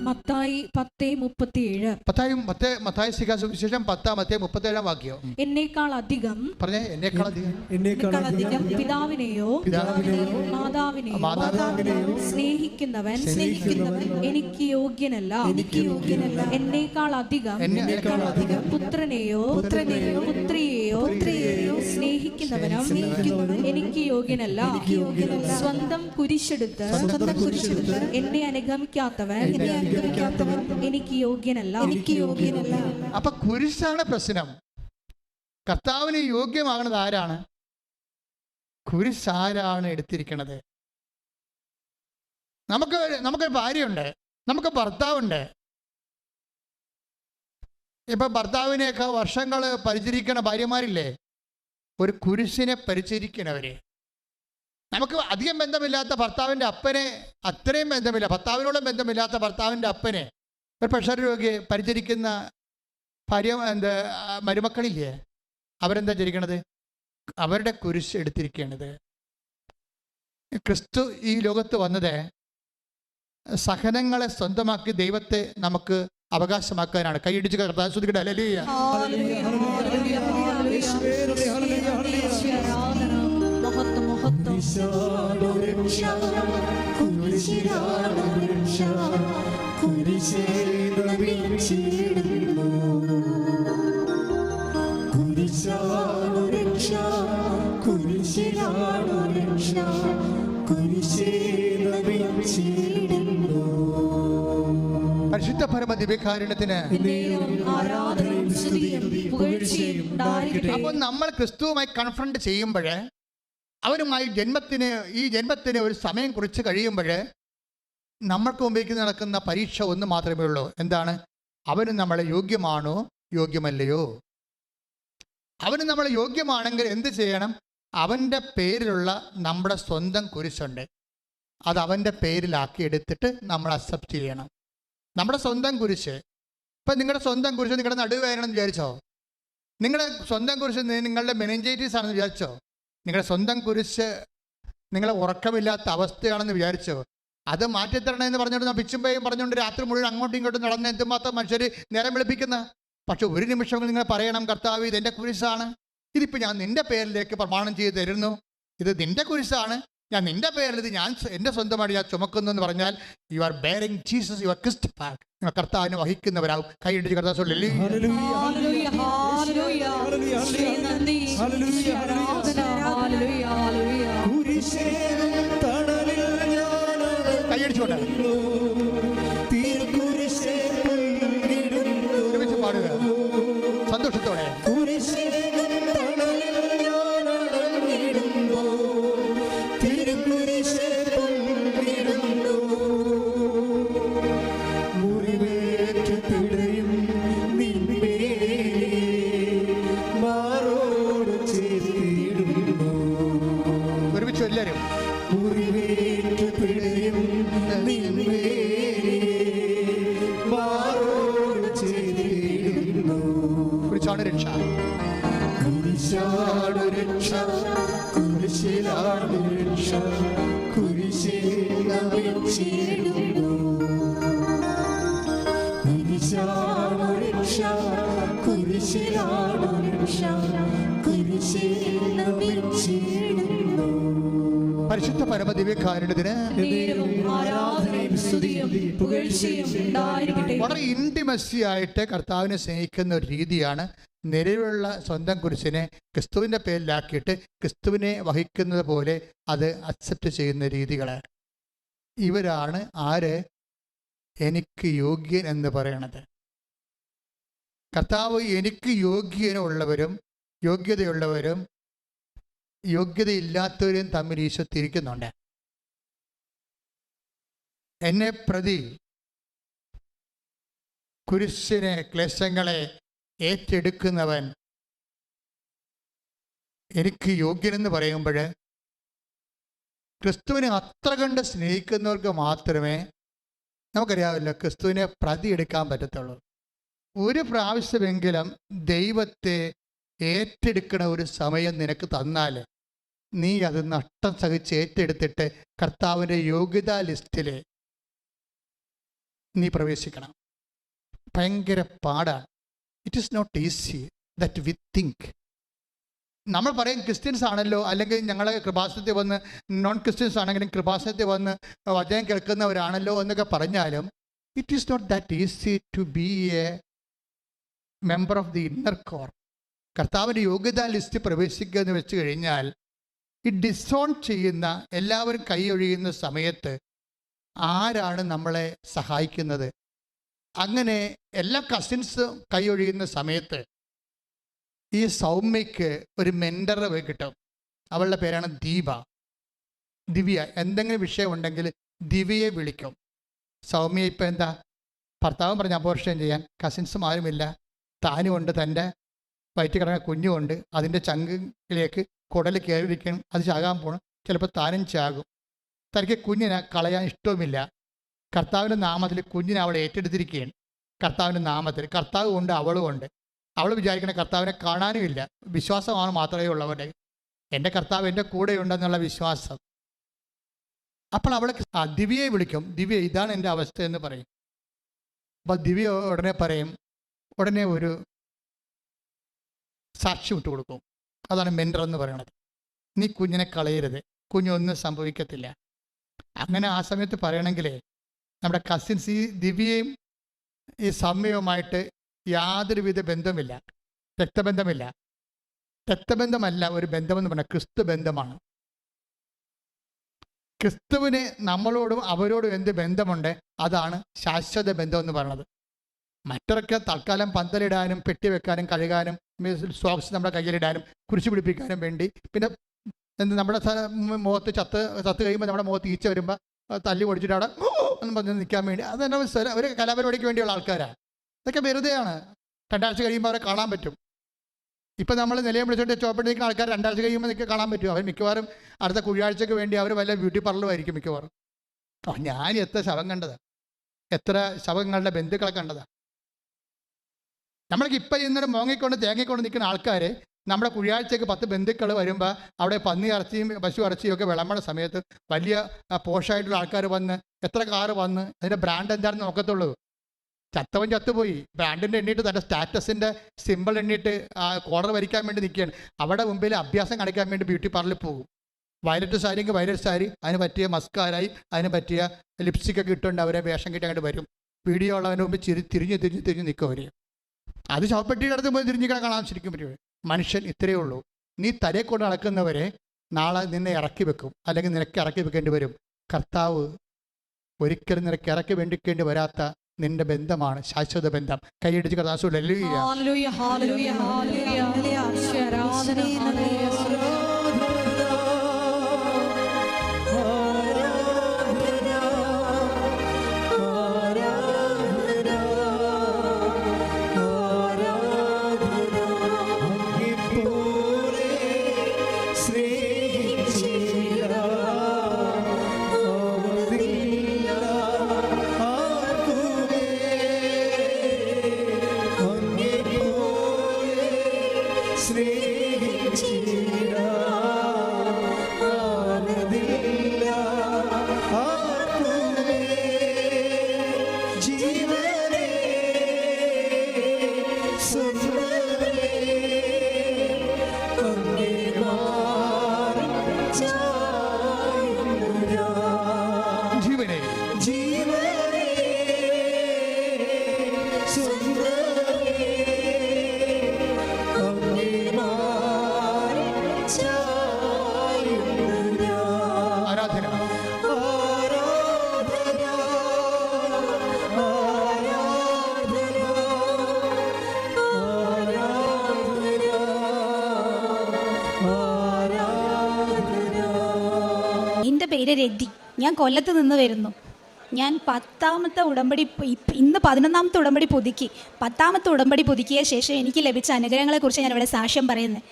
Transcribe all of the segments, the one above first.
മത്തായി പത്തേ മുപ്പത്തിയേഴ്. പത്തായും മത്തേ മത്തായ മുപ്പത്തേഴാം വാക്യം. എന്നേക്കാൾ അധികം പറഞ്ഞേ എന്നേക്കാൾ അധികം. എന്നേക്കാൾ അധികം പിതാവിനെയോ പിതാവിനെയോ മാതാവിനെയോ മാതാവിനെയോ സ്നേഹിക്കുന്നവൻ സ്നേഹിക്കുന്നവൻ എനിക്ക് യോഗ്യനല്ല. എനിക്ക് യോഗ്യനല്ല. എന്നേക്കാൾ അധികം എന്നേക്കാൾ അധികം. പുത്രനെയോ പുത്രനെയോ പുത്രിയെയോ പുത്രിയെയോ സ്നേഹിക്കുന്നവനും സ്നേഹിക്കുന്നവൻ എനിക്ക് യോഗ്യനല്ല. യോഗ്യനല്ല. സ്വന്തം കുരിശെടുത്ത് സ്വന്തം കുരിശെടുത്ത് എന്നെ അനുഗമിക്കാത്തവൻ എന്നെ എനിക്ക് യോഗ്യനല്ല. എനിക്ക് യോഗ്യനല്ല. അപ്പൊ കുരിശാണ് പ്രശ്നം. കർത്താവിന് യോഗ്യമാകുന്നത് ആരാണ്? കുരിശ് ആരാണ് എടുത്തിരിക്കണത്. നമുക്ക് നമുക്കൊരു ഭാര്യയുണ്ട്. നമുക്ക് ഭർത്താവുണ്ട്. ഇപ്പൊ ഭർത്താവിനെയൊക്കെ വർഷങ്ങൾ പരിചരിക്കണ ഭാര്യമാരില്ലേ? ഒരു കുരിശിനെ പരിചരിക്കണവര്. നമുക്ക് അധികം ബന്ധമില്ലാത്ത ഭർത്താവിന്റെ അപ്പനെ അത്രയും ബന്ധമില്ല ഭർത്താവിനോടും ബന്ധമില്ലാത്ത ഭർത്താവിന്റെ അപ്പനെ. ഒരു പ്രഷർ രോഗിയെ പരിചരിക്കുന്ന ഭാര്യ എന്താ മരുമക്കളില്ലേ? അവരെന്താ ചരിക്കണത്? അവരുടെ കുരിശ് എടുത്തിരിക്കുകയാണിത് ക്രിസ്തു ഈ ലോകത്ത് വന്നത് സഹനങ്ങളെ സ്വന്തമാക്കി ദൈവത്തെ നമുക്ക് അവകാശമാക്കാനാണ്. കൈയിടിച്ച് കർത്താൻ ശ്രദ്ധിക്കട്ടെ മഹത്വം മഹത്വം പരിശുദ്ധ പരമ ദിവ്യകാരുണ്യത്തിന് അപ്പോൾ നമ്മൾ ക്രിസ്തുവുമായി കൺഫ്രണ്ട് ചെയ്യുമ്പോൾ അവരുമായി ജന്മത്തിന് ഈ ജന്മത്തിന് ഒരു സമയം കുറിച്ച് കഴിയുമ്പോൾ നമ്മൾക്ക് മുമ്പിലേക്ക് നടക്കുന്ന പരീക്ഷ ഒന്ന് മാത്രമേ ഉള്ളൂ. എന്താണ്? അവന് നമ്മളെ യോഗ്യമാണോ? യോഗ്യമല്ലയോ? അവന് നമ്മളെ യോഗ്യമാണെങ്കിൽ എന്ത് ചെയ്യണം? അവന്റെ പേരിലുള്ള നമ്മുടെ സ്വന്തം കുരിശുണ്ട്. അത് അവന്റെ പേരിലാക്കി എടുത്തിട്ട് നമ്മൾ അക്സെപ്റ്റ് ചെയ്യണം. നമ്മുടെ സ്വന്തം കുരിശ്. ഇപ്പം നിങ്ങളുടെ സ്വന്തം കുരിശ് നിങ്ങളുടെ എന്ന് വിചാരിച്ചോ? നിങ്ങളുടെ സ്വന്തം കുരിശ് നിങ്ങളുടെ മെനഞ്ചൈറ്റീസ് ആണെന്ന് വിചാരിച്ചോ? നിങ്ങളുടെ സ്വന്തം കുരിശ് നിങ്ങളെ ഉറക്കമില്ലാത്ത അവസ്ഥയാണെന്ന് വിചാരിച്ചു അത് മാറ്റിത്തരണേ എന്ന് പറഞ്ഞുകൊണ്ട് പിച്ചുമ്പയും പറഞ്ഞുകൊണ്ട് രാത്രി മുഴുവൻ അങ്ങോട്ടും ഇങ്ങോട്ടും നടന്ന് എന്തുമാത്രം മനുഷ്യർ നേരം വിളിപ്പിക്കുന്ന പക്ഷെ ഒരു നിമിഷം നിങ്ങൾ പറയണം കർത്താവ് ഇത് എന്റെ കുരിശാണ് ഇതിപ്പോൾ ഞാൻ നിന്റെ പേരിലേക്ക് പ്രമാണം ചെയ്ത് തരുന്നു ഇത് നിന്റെ കുരിശാണ് ഞാൻ നിന്റെ പേരിൽ ഇത് ഞാൻ എന്റെ സ്വന്തമായിട്ട് ഞാൻ ചുമക്കുന്നു എന്ന് പറഞ്ഞാൽ you are bearing Jesus your Christ pack നിങ്ങൾ കർത്താവിനെ വഹിക്കുന്നവരാവും കൈയിടിച്ച് കർത്താവ് ഹല്ലേലൂയ കൈയടിച്ചോട്ടെ? വളരെ ഇന്റിമസി ആയിട്ട് കർത്താവിനെ സ്നേഹിക്കുന്ന ഒരു രീതിയാണ് നിലവിലുള്ള സ്വന്തം കുരിശിനെ ക്രിസ്തുവിന്റെ പേരിലാക്കിയിട്ട് ക്രിസ്തുവിനെ വഹിക്കുന്നത് പോലെ അത് അക്സെപ്റ്റ് ചെയ്യുന്ന രീതികളെ. ഇവരാണ് ആര്? എനിക്ക് യോഗ്യൻ എന്ന് പറയണത്. കർത്താവ് എനിക്ക് യോഗ്യനുള്ളവരും യോഗ്യതയുള്ളവരും യോഗ്യതയില്ലാത്തവരും തമ്മിൽ ഈശോ തിരിക്കുന്നുണ്ട്. എന്നെ പ്രതി കുരിശിനെ ക്ലേശങ്ങളെ ഏറ്റെടുക്കുന്നവൻ എനിക്ക് യോഗ്യനെന്ന് പറയുമ്പോൾ ക്രിസ്തുവിനെ അത്ര കണ്ട് സ്നേഹിക്കുന്നവർക്ക് മാത്രമേ നമുക്കറിയാവില്ല ക്രിസ്തുവിനെ പ്രതി എടുക്കാൻ പറ്റത്തുള്ളൂ. ഒരു പ്രാവശ്യമെങ്കിലും ദൈവത്തെ ഏറ്റെടുക്കണ ഒരു സമയം നിനക്ക് തന്നാൽ നീ അത് നഷ്ടം സഹിച്ച് ഏറ്റെടുത്തിട്ട് കർത്താവിന്റെ യോഗ്യതാ ലിസ്റ്റിൽ നീ പ്രവേശിക്കണം. ഭയങ്കര പാടാണ് it is not easy that we think നമ്മൾ പറയും ക്രിസ്ത്യൻസ് ആണല്ലോ അല്ലെങ്കിൽ ഞങ്ങൾ കൃപാസനത്തിൽ വന്ന് നോൺ ക്രിസ്ത്യൻസ് ആണെങ്കിലും കൃപാസനത്തിൽ വന്ന് വചനം കേൾക്കുന്നവരാണല്ലോ എന്നൊക്കെ പറഞ്ഞാലും it is not that easy to be a member of the inner core കർത്താവിന്റെ യോഗ്യതാ ലിസ്റ്റ് പ്രവേശിക്കുക എന്ന് വെച്ച് കഴിഞ്ഞാൽ ഈ ഡിസോൺ ചെയ്യുന്ന എല്ലാവരും കൈയൊഴിയുന്ന സമയത്ത് ആരാണ് നമ്മളെ സഹായിക്കുന്നത്? അങ്ങനെ എല്ലാ കസിൻസും കൈയൊഴിയുന്ന സമയത്ത് ഈ സൗമ്യയ്ക്ക് ഒരു മെന്ററെ കിട്ടും. അവളുടെ പേരാണ് ദീപ. ദിവ്യ എന്തെങ്കിലും വിഷയമുണ്ടെങ്കിൽ ദിവ്യയെ വിളിക്കും. സൗമ്യ ഇപ്പം എന്താ? ഭർത്താവും പറഞ്ഞ അപോർഷൻ ചെയ്യാൻ. കസിൻസും ആരുമില്ല. താനുമുണ്ട് തന്റെ. വയറ്റിൽ കിടക്കുന്ന കുഞ്ഞുമുണ്ട് അതിന്റെ ചങ്കിലേക്ക് കുടൽ കയറിയിരിക്കണം അത് ചാകാൻ പോകണം ചിലപ്പോൾ താനും ചാകും. തനിക്ക് കുഞ്ഞിനെ കളയാൻ ഇഷ്ടവുമില്ല. കർത്താവിന്റെ നാമത്തിൽ കുഞ്ഞിനെ അവൾ ഏറ്റെടുത്തിരിക്കുകയാണ്. കർത്താവിന്റെ നാമത്തിൽ. കർത്താവ് ഉണ്ട് അവളും ഉണ്ട്. അവൾ വിചാരിക്കുന്ന കർത്താവിനെ കാണാനുമില്ല. വിശ്വാസമാണ് മാത്രമേ ഉള്ളവരുടെ. എന്റെ കർത്താവ് എന്റെ കൂടെ ഉണ്ടെന്നുള്ള വിശ്വാസം. അപ്പോൾ അവൾ ആ ദിവ്യയെ വിളിക്കും. ദിവ്യ ഇതാണ് എന്റെ അവസ്ഥ എന്ന് പറയും. അപ്പോൾ ദിവ്യ ഉടനെ പറയും ഉടനെ ഒരു സാക്ഷി വിട്ടു കൊടുക്കും. അതാണ് മെന്റർ എന്ന് പറയുന്നത് നീ കുഞ്ഞിനെ കളയരുത്. കുഞ്ഞൊന്നും സംഭവിക്കത്തില്ല. അങ്ങനെ ആ സമയത്ത് പറയണമെങ്കിൽ നമ്മുടെ കസിൻസ് ഈ ദിവ്യയും ഈ സൗമ്യവുമായിട്ട് യാതൊരുവിധ ബന്ധമില്ല. രക്തബന്ധമില്ല. രക്തബന്ധമല്ല ഒരു ബന്ധമെന്ന് പറഞ്ഞാൽ ക്രിസ്തു ബന്ധമാണ്. ക്രിസ്തുവിന് നമ്മളോടും അവരോടും എന്ത് ബന്ധമുണ്ട്? അതാണ് ശാശ്വത ബന്ധം എന്ന് പറയുന്നത്. മറ്റൊരൊക്കെ തൽക്കാലം പന്തലിടാനും പെട്ടി വെക്കാനും കഴുകാനും സോക്സ് നമ്മുടെ കയ്യിലിടാനും കുരിശു പിടിപ്പിക്കാനും വേണ്ടി പിന്നെ എന്ത് നമ്മുടെ മുഖത്ത് ചത്ത് ചത്ത് കഴിയുമ്പോൾ നമ്മുടെ മുഖത്ത് ഈച്ച വരുമ്പോൾ തല്ലി പൊടിച്ചിട്ട് അവിടെ എന്ന് പറഞ്ഞ് നിൽക്കാൻ വേണ്ടി. അത് തന്നെ ഒരു കലാപരിപാടിക്ക് വേണ്ടിയുള്ള ആൾക്കാരാണ് ഇതൊക്കെ വെറുതെയാണ്. രണ്ടാഴ്ച കഴിയുമ്പോൾ അവരെ കാണാൻ പറ്റും. ഇപ്പം നമ്മൾ നിലയം വിളിച്ചിട്ട് ചോപ്പിട്ട് നിൽക്കുന്ന ആൾക്കാർ രണ്ടാഴ്ച കഴിയുമ്പോൾ നിൽക്കുക കാണാൻ പറ്റും. അവർ മിക്കവാറും അടുത്ത കുഴിയാഴ്ചക്ക് വേണ്ടി അവർ വല്ല ബ്യൂട്ടി പാർലറുമായിരിക്കും മിക്കവാറും. ആ ഞാൻ എത്ര ശവം കണ്ടത്. എത്ര ശവങ്ങളുടെ ബന്ധുക്കളെ കണ്ടതാണ് നമ്മൾക്ക് ഇപ്പം ഇന്നൊരു മോങ്ങിക്കൊണ്ട് തേങ്ങിക്കൊണ്ട് നിൽക്കുന്ന ആൾക്കാർ നമ്മുടെ കുഴിയാഴ്ചക്ക് പത്ത് ബന്ധുക്കൾ വരുമ്പോൾ അവിടെ പന്നി ഇറച്ചിയും പശു ഇറച്ചിയും ഒക്കെ വിളമ്പണ സമയത്ത് വലിയ പോഷായിട്ടുള്ള ആൾക്കാർ വന്ന് എത്ര കാറ് വന്ന് അതിന്റെ ബ്രാൻഡ് എന്താണെന്ന് നോക്കത്തുള്ളൂ. ചത്തവൻ ചത്തുപോയി. ബ്രാൻഡിന്റെ എണ്ണിയിട്ട് തന്റെ സ്റ്റാറ്റസിന്റെ സിമ്പിൾ എണ്ണിയിട്ട് കോർണർ വരിക്കാൻ വേണ്ടി നിൽക്കുകയാണ്. അവിടെ മുമ്പിൽ അഭ്യാസം കാണിക്കാൻ വേണ്ടി ബ്യൂട്ടി പാർലറിൽ പോകും. വയലറ്റ് സാരിക്ക് വയലറ്റ് സാരി അതിന് പറ്റിയ മസ്കാരായി അതിന് പറ്റിയ ലിപ്സ്റ്റിക് ഒക്കെ ഇട്ടുകൊണ്ട് അവരെ വേഷം കിട്ടി അങ്ങോട്ട് വരും. വീഡിയോ ഉള്ളവന്റെ മുമ്പ് ചിരി തിരിഞ്ഞ് തിരിഞ്ഞ് തിരിഞ്ഞ് നിൽക്കും അവർ അത് ശവപ്പെട്ടിയുടെ അടുത്ത് പോയി തിരിഞ്ഞിങ്ങനെ കാണാൻ ശരിക്കും പറ്റുമോ മനുഷ്യൻ ഇത്രയേ ഉള്ളൂ. നീ തലയെ കൊണ്ട് നടക്കുന്നവരെ നാളെ നിന്നെ ഇറക്കി വെക്കും. അല്ലെങ്കിൽ നിനക്ക് ഇറക്കി വെക്കേണ്ടി വരും. കർത്താവ് ഒരിക്കലും നിനക്ക് ഇറക്കി വേണ്ടിക്കേണ്ടി വരാത്ത നിന്റെ ബന്ധമാണ്. ശാശ്വത ബന്ധം. കൈയടിച്ച് കർത്താവ് പേര് രതി. ഞാൻ കൊല്ലത്ത് നിന്ന് വരുന്നു. ഞാൻ പത്താമത്തെ ഉടമ്പടി ഇന്ന് പതിനൊന്നാമത്തെ ഉടമ്പടി പുതുക്കി. പത്താമത്തെ ഉടമ്പടി പുതുക്കിയ ശേഷം എനിക്ക് ലഭിച്ച അനുഗ്രഹങ്ങളെക്കുറിച്ച് ഞാൻ ഇവിടെ സാക്ഷ്യം പറയുന്നത്.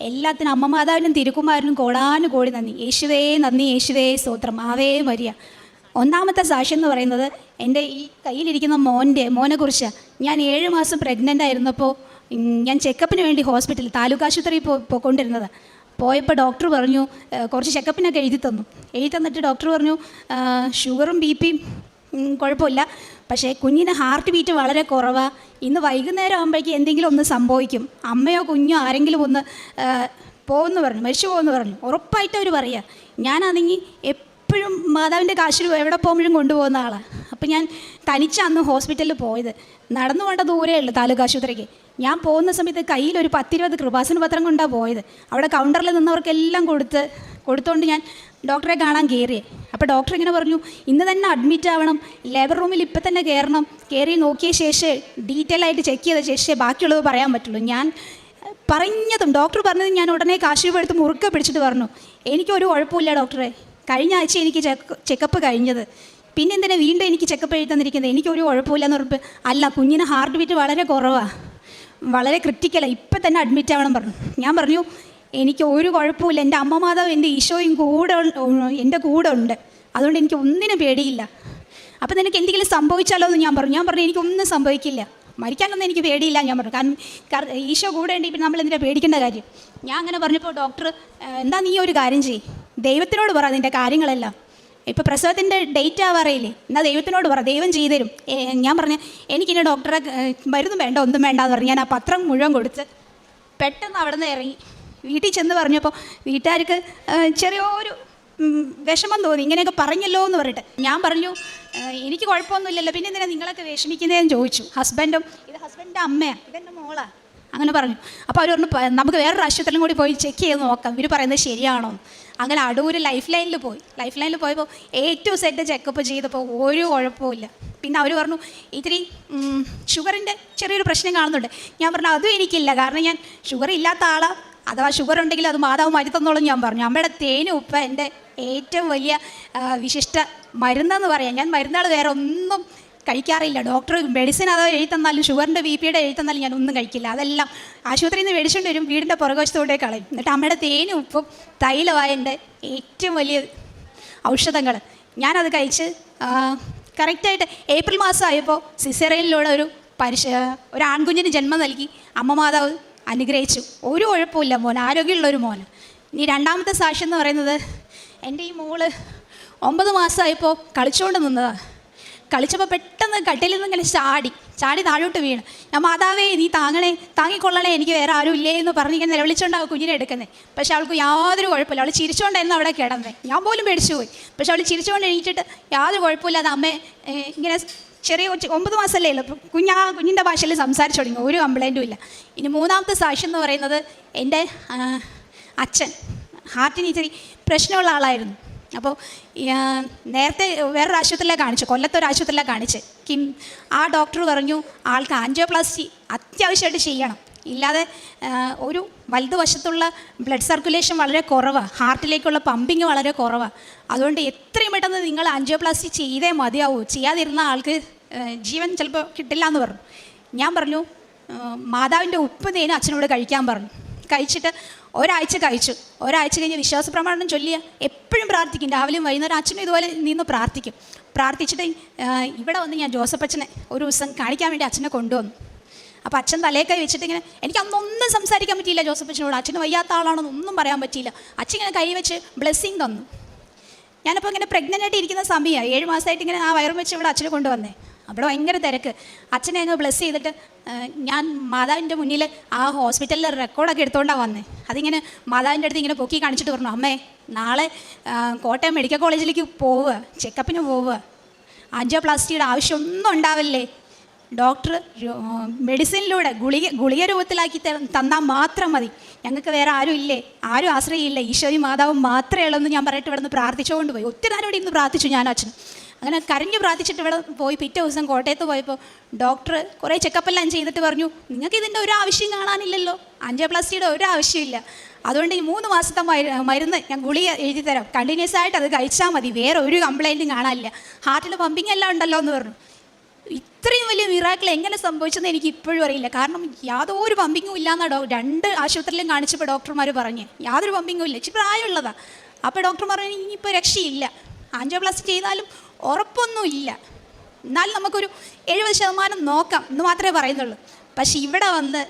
എല്ലാത്തിനും അമ്മമാതാവിനും തിരുക്കുമാരനും കോടാനു കോടി നന്ദി. യേശുവേ നന്ദി യേശുവേ സ്തോത്രം. ആവേ വരിക. ഒന്നാമത്തെ സാക്ഷ്യം എന്ന് പറയുന്നത് എന്റെ ഈ കയ്യിലിരിക്കുന്ന മോന്റെ മോനെക്കുറിച്ച്. ഞാൻ ഏഴ് മാസം പ്രഗ്നന്റ് ആയിരുന്നപ്പോൾ ഞാൻ ചെക്കപ്പിന് വേണ്ടി ഹോസ്പിറ്റലിൽ താലൂക്ക് ആശുപത്രിയിൽ പോയിക്കൊണ്ടിരുന്നത്. പോയപ്പോൾ ഡോക്ടർ പറഞ്ഞു കുറച്ച് ചെക്കപ്പിനൊക്കെ എഴുതി തന്നു. എഴുതി തന്നിട്ട് ഡോക്ടർ പറഞ്ഞു ഷുഗറും ബി പിയും കുഴപ്പമില്ല. പക്ഷേ കുഞ്ഞിന് ഹാർട്ട് ബീറ്റ് വളരെ കുറവാണ് ഇന്ന് വൈകുന്നേരം ആകുമ്പോഴേക്കും എന്തെങ്കിലും ഒന്ന് സംഭവിക്കും. അമ്മയോ കുഞ്ഞോ ആരെങ്കിലും ഒന്ന് പോകുമെന്ന് പറഞ്ഞു മരിച്ചു പോകുമെന്ന് പറഞ്ഞു. ഉറപ്പായിട്ട് അവർ പറയുക ഞാനാണെങ്കിൽ എപ്പോഴും മാതാവിന്റെ കാശിൽ എവിടെ പോകുമ്പോഴും കൊണ്ടുപോകുന്ന ആളാണ് അപ്പം ഞാൻ തനിച്ചാന്ന് ഹോസ്പിറ്റലിൽ പോയത്. നടന്നു പോകേണ്ട ദൂരേ ഉള്ളൂ താലൂക്ക് ആശുപത്രിക്ക്. ഞാൻ പോകുന്ന സമയത്ത് കയ്യിൽ ഒരു പത്തിരുപത് കൃപാസന പത്രം കൊണ്ടാണ് പോയത്. അവിടെ കൗണ്ടറിൽ നിന്നവർക്കെല്ലാം കൊടുത്ത് കൊടുത്തുകൊണ്ട് ഞാൻ ഡോക്ടറെ കാണാൻ കയറിയേ അപ്പോൾ ഡോക്ടർ ഇങ്ങനെ പറഞ്ഞു ഇന്ന് തന്നെ അഡ്മിറ്റ് ആവണം. ലേബർ റൂമിൽ ഇപ്പം തന്നെ കയറണം കയറി നോക്കിയ ശേഷമേ ഡീറ്റെയിൽ ആയിട്ട് ചെക്ക് ചെയ്ത ശേഷമേ ബാക്കിയുള്ളത് പറയാൻ പറ്റുള്ളൂ. ഞാൻ പറഞ്ഞതും ഡോക്ടർ പറഞ്ഞതും ഞാൻ ഉടനെ കാശുരൂപ എടുത്ത് മുറുക്ക പിടിച്ചിട്ട് പറഞ്ഞു എനിക്കൊരു കുഴപ്പമില്ല ഡോക്ടറെ കഴിഞ്ഞ ആഴ്ച എനിക്ക് ചെക്കപ്പ് കഴിഞ്ഞത്. പിന്നെ എന്തിനാ വീണ്ടും എനിക്ക് ചെക്കപ്പ് എഴുതി തന്നിരിക്കുന്നത്? എനിക്കൊരു കുഴപ്പമില്ല എന്ന് പറഞ്ഞപ്പോൾ അല്ല കുഞ്ഞിന് ഹാർട്ട് ബീറ്റ് വളരെ കുറവാണ് വളരെ ക്രിറ്റിക്കലാണ് ഇപ്പം തന്നെ അഡ്മിറ്റ് ആവണം പറഞ്ഞു. ഞാൻ പറഞ്ഞു എനിക്ക് ഒരു കുഴപ്പമില്ല എന്റെ അമ്മ മാതാവ് എന്റെ ഈശോയും കൂടെ എന്റെ കൂടെ ഉണ്ട്. അതുകൊണ്ട് എനിക്ക് ഒന്നിനും പേടിയില്ല. അപ്പം നിനക്ക് എന്തെങ്കിലും സംഭവിച്ചാലോ എന്ന് ഞാൻ പറഞ്ഞു. ഞാൻ പറഞ്ഞു എനിക്കൊന്നും സംഭവിക്കില്ല. മരിക്കാനൊന്നും എനിക്ക് പേടിയില്ല ഞാൻ പറഞ്ഞു. കാരണം ഈശോ കൂടെ ഉണ്ട് ഇപ്പം നമ്മൾ എന്തിനാണ് പേടിക്കേണ്ട കാര്യം? ഞാൻ അങ്ങനെ പറഞ്ഞപ്പോൾ ഡോക്ടർ എന്താ നീ ഒരു കാര്യം ചെയ്യ്. ദൈവത്തിനോട് പറ നിന്റെ കാര്യങ്ങളെല്ലാം. ഇപ്പോൾ പ്രസവത്തിന്റെ ഡേറ്റ് ആവാറയില്ലേ എന്നാൽ ദൈവത്തിനോട് പറ ദൈവം ചെയ്തു തരും ഞാൻ പറഞ്ഞു എനിക്കിനി ഡോക്ടറെ മരുന്നും വേണ്ട ഒന്നും വേണ്ട എന്ന് പറഞ്ഞു ഞാൻ ആ പത്രം മുഴുവൻ കൊടുത്ത് പെട്ടെന്ന് അവിടെ നിന്ന് ഇറങ്ങി. വീട്ടിൽ ചെന്ന് പറഞ്ഞപ്പോൾ വീട്ടുകാർക്ക് ചെറിയൊരു വിഷമം തോന്നി. ഇങ്ങനെയൊക്കെ പറഞ്ഞല്ലോ എന്ന് പറഞ്ഞിട്ട്. ഞാൻ പറഞ്ഞു എനിക്ക് കുഴപ്പമൊന്നുമില്ലല്ലോ. പിന്നെ എന്തിനാ നിങ്ങളൊക്കെ വിഷമിക്കുന്നതെന്ന് ചോദിച്ചു. ഹസ്ബൻഡും ഇത് ഹസ്ബൻഡിന്റെ അമ്മയാണ് ഇതെന്റെ മോളാ. അങ്ങനെ പറഞ്ഞു. അപ്പോൾ അവർ പറഞ്ഞു നമുക്ക് വേറൊരു ആശുപത്രിയിലും കൂടി പോയി ചെക്ക് ചെയ്ത് നോക്കാം. ഇവർ പറയുന്നത് ശരിയാണോ? അങ്ങനെ അടൂർ ലൈഫ് ലൈനിൽ പോയി. ലൈഫ് ലൈനിൽ പോയപ്പോൾ എ ടു സെറ്റ് ചെക്കപ്പ് ചെയ്തപ്പോൾ ഒരു കുഴപ്പമില്ല പിന്നെ അവർ പറഞ്ഞു ഇത്തിരി ഷുഗറിന്റെ ചെറിയൊരു പ്രശ്നം കാണുന്നുണ്ട്. ഞാൻ പറഞ്ഞു അതും എനിക്കില്ല. കാരണം ഞാൻ ഷുഗർ ഇല്ലാത്ത ആളാണ് അഥവാ ഷുഗർ ഉണ്ടെങ്കിൽ അത് മാതാവ് മരുന്ന് ഞാൻ പറഞ്ഞു. അമ്മയുടെ തേനും ഉപ്പ എന്റെ ഏറ്റവും വലിയ വിശിഷ്ട മരുന്നെന്ന് പറയാം. ഞാൻ മരുന്നുകൾ വേറെ ഒന്നും കഴിക്കാറില്ല. ഡോക്ടർ മെഡിസിൻ അതോ എഴുതി തന്നാലും ഷുഗറിന്റെ ബി പിയുടെ എഴുതി തന്നാലും ഞാൻ ഒന്നും കഴിക്കില്ല. അതെല്ലാം ആശുപത്രിയിൽ നിന്ന് മേടിച്ചുകൊണ്ട് വരും വീടിന്റെ പുറകുവശത്തോടെ കളയും. എന്നിട്ട് അമ്മയുടെ തേനും ഉപ്പും തൈലമായ എന്റെ ഏറ്റവും വലിയ ഔഷധങ്ങൾ ഞാനത് കഴിച്ച് കറക്റ്റായിട്ട് ഏപ്രിൽ മാസം ആയപ്പോൾ സിസേറിയനിലൂടെ ഒരു പരിശ ഒരു ആൺകുഞ്ഞിന് ജന്മം നൽകി. അമ്മ മാതാവ് അനുഗ്രഹിച്ചു. ഒരു കുഴപ്പമില്ല മോൻ ആരോഗ്യമുള്ള ഒരു മോൻ ഇനി രണ്ടാമത്തെ സാക്ഷ്യം എന്ന് പറയുന്നത് എന്റെ ഈ മോൾ ഒമ്പത് മാസമായപ്പോൾ കളിച്ചുകൊണ്ട് നിന്നതാണ് കളിച്ചപ്പോൾ പെട്ടെന്ന് കട്ടിലിൽ നിന്ന് ഇങ്ങനെ ചാടി ചാടി താഴോട്ട് വീണ്. ഞാൻ മാതാവേ നീ താങ്ങണേ താങ്ങിക്കൊള്ളണേ എനിക്ക് വേറെ ആരും ഇല്ലേ എന്ന് പറഞ്ഞ് ഇങ്ങനെ നിലവിളിച്ചുകൊണ്ടാണ് കുഞ്ഞിനെ എടുക്കുന്നത് പക്ഷേ അവൾക്ക് യാതൊരു കുഴപ്പമില്ല. അവൾ ചിരിച്ചുകൊണ്ടായിരുന്നു അവിടെ കിടന്നത് ഞാൻ പോലും പേടിച്ചു പോയി. പക്ഷേ അവൾ ചിരിച്ചുകൊണ്ട് എണീറ്റിട്ട് യാതൊരു കുഴപ്പമില്ലാതെ അമ്മേ ഇങ്ങനെ ചെറിയ കൊച്ചു ഒമ്പത് മാസമല്ലേ ഉള്ളൂ. കുഞ്ഞാ കുഞ്ഞിന്റെ ഭാഷയിൽ സംസാരിച്ചു തുടങ്ങി. ഒരു കംപ്ലൈന്റും ഇല്ല. ഇനി മൂന്നാമത്തെ സാക്ഷ്യം എന്ന് പറയുന്നത് എന്റെ അച്ഛൻ ഹാർട്ടിന് ഇച്ചിരി പ്രശ്നമുള്ള ആളായിരുന്നു. അപ്പോൾ നേരത്തെ വേറൊരു ആശുപത്രിയിലാണ് കാണിച്ചു കൊല്ലത്തൊരു ആശുപത്രിയിലാണ് കാണിച്ച്. കിം ആ ഡോക്ടർ പറഞ്ഞു ആൾക്ക് ആൻജിയോപ്ലാസ്റ്റി അത്യാവശ്യമായിട്ട് ചെയ്യണം. ഇല്ലാതെ ഒരു വലതുവശത്തുള്ള ബ്ലഡ് സർക്കുലേഷൻ വളരെ കുറവാണ് ഹാർട്ടിലേക്കുള്ള പമ്പിങ് വളരെ കുറവാണ് അതുകൊണ്ട് എത്രയും പെട്ടെന്ന് നിങ്ങൾ ആൻജിയോപ്ലാസ്റ്റി ചെയ്തേ മതിയാവൂ. ചെയ്യാതിരുന്ന ആൾക്ക് ജീവൻ ചിലപ്പോൾ കിട്ടില്ല എന്ന് പറഞ്ഞു. ഞാൻ പറഞ്ഞു മാതാവിന്റെ ഉപ്പ് തേനും അച്ഛനോട് കഴിക്കാൻ പറഞ്ഞു. കഴിച്ചിട്ട് ഒരാഴ്ച കഴിച്ചു. ഒരാഴ്ച കഴിഞ്ഞ് വിശ്വാസ പ്രമാണം ചൊല്ലിയ എപ്പോഴും പ്രാർത്ഥിക്കും. രാവിലെയും വൈകുന്നേരം അച്ഛനും ഇതുപോലെ നിന്ന് പ്രാർത്ഥിക്കും. പ്രാർത്ഥിച്ചിട്ട് ഇവിടെ വന്ന് ഞാൻ ജോസഫ് അച്ഛനെ ഒരു ദിവസം കാണിക്കാൻ വേണ്ടി അച്ഛനെ കൊണ്ടുവന്നു. അപ്പോൾ അച്ഛൻ തലേക്കൈ വെച്ചിട്ട് ഇങ്ങനെ എനിക്ക് അന്നൊന്നും സംസാരിക്കാൻ പറ്റിയില്ല ജോസഫ് അച്ഛനോട് അച്ഛന് വയ്യാത്ത ആളാണെന്ന് ഒന്നും പറയാൻ പറ്റിയില്ല. അച്ഛൻ ഇങ്ങനെ കൈ വെച്ച് ബ്ലെസ്സിങ് തന്നു. ഞാനപ്പോൾ ഇങ്ങനെ പ്രഗ്നന്റ് ആയിട്ട് ഇരിക്കുന്ന സമയമാണ് ഏഴ് മാസമായിട്ട് ഇങ്ങനെ ആ വയറും വെച്ച് ഇവിടെ അച്ഛനെ കൊണ്ടുവന്നേ. അവിടെ ഭയങ്കര തിരക്ക്. അച്ഛനെ അങ്ങ് ബ്ലസ് ചെയ്തിട്ട് ഞാൻ മാതാവിന്റെ മുന്നിൽ ആ ഹോസ്പിറ്റലിൽ റെക്കോർഡൊക്കെ എടുത്തുകൊണ്ടാണ് വന്നത് അതിങ്ങനെ മാതാവിന്റെ അടുത്ത് ഇങ്ങനെ പൊക്കി കാണിച്ചിട്ട് പറഞ്ഞു അമ്മേ നാളെ കോട്ടയം മെഡിക്കൽ കോളേജിലേക്ക് പോവുക ചെക്കപ്പിന് പോവുക. ആൻജിയോപ്ലാസ്റ്റിയുടെ ആവശ്യമൊന്നും ഉണ്ടാവില്ലേ? ഡോക്ടർ മെഡിസിനിലൂടെ ഗുളിക ഗുളിക രൂപത്തിലാക്കി തന്നാൽ മാത്രം മതി. ഞങ്ങൾക്ക് വേറെ ആരും ഇല്ലേ? ആരും ആശ്രയിയില്ല? ഈശോയും മാതാവും മാത്രമേ ഉള്ളൂ എന്ന് ഞാൻ പറഞ്ഞിട്ട് ഇവിടെ നിന്ന് പ്രാർത്ഥിച്ചുകൊണ്ട് പോയി. ഒത്തിരി നേരം ഇവിടെ പ്രാർത്ഥിച്ചു ഞാൻ അച്ഛനും അങ്ങനെ കരഞ്ഞു പ്രാർത്ഥിച്ചിട്ട് ഇവിടെ പോയി പിറ്റേ ദിവസം കോട്ടയത്ത് പോയപ്പോൾ ഡോക്ടർ കുറേ ചെക്കപ്പ് ചെക്കപ്പെല്ലാം ചെയ്തിട്ട് പറഞ്ഞു നിങ്ങൾക്ക് ഇതിന്റെ ഒരു ആവശ്യം കാണാനില്ലല്ലോ. ആൻജിയോപ്ലാസ്റ്റിയുടെ ഒരു ആവശ്യമില്ല. അതുകൊണ്ട് ഈ മൂന്ന് മാസത്തെ മരു- മരുന്ന് ഞാൻ ഗുളിക എഴുതി തരാം. കണ്ടിന്യൂസ് ആയിട്ട് അത് കഴിച്ചാൽ മതി. വേറെ ഒരു കംപ്ലൈന്റും കാണാനില്ല. ഹാർട്ടിൽ പമ്പിങ് എല്ലാം ഉണ്ടല്ലോ എന്ന് പറഞ്ഞു. ഇത്രയും വലിയ മിറാക്കിൾ എങ്ങനെ സംഭവിച്ചെന്ന് എനിക്ക് ഇപ്പോഴും അറിയില്ല. കാരണം യാതൊരു പമ്പിങ്ങും ഇല്ലാന്നാണ് ഡോ രണ്ട് ആശുപത്രിയിലും കാണിച്ചപ്പോൾ ഡോക്ടർമാർ പറഞ്ഞു. യാതൊരു പമ്പിങ്ങും ഇല്ല. ഇച്ചിരി പ്രായമുള്ളതാണ് അപ്പോൾ ഡോക്ടർമാർ പറഞ്ഞു ഇനിയിപ്പോൾ രക്ഷയില്ല. ആൻജിയോപ്ലാസ്റ്റി ചെയ്താലും ഉറപ്പൊന്നും ഇല്ല എന്നാലും നമുക്കൊരു എഴുപത് ശതമാനം നോക്കാം എന്ന് മാത്രമേ പറയുന്നുള്ളൂ. പക്ഷേ ഇവിടെ വന്ന്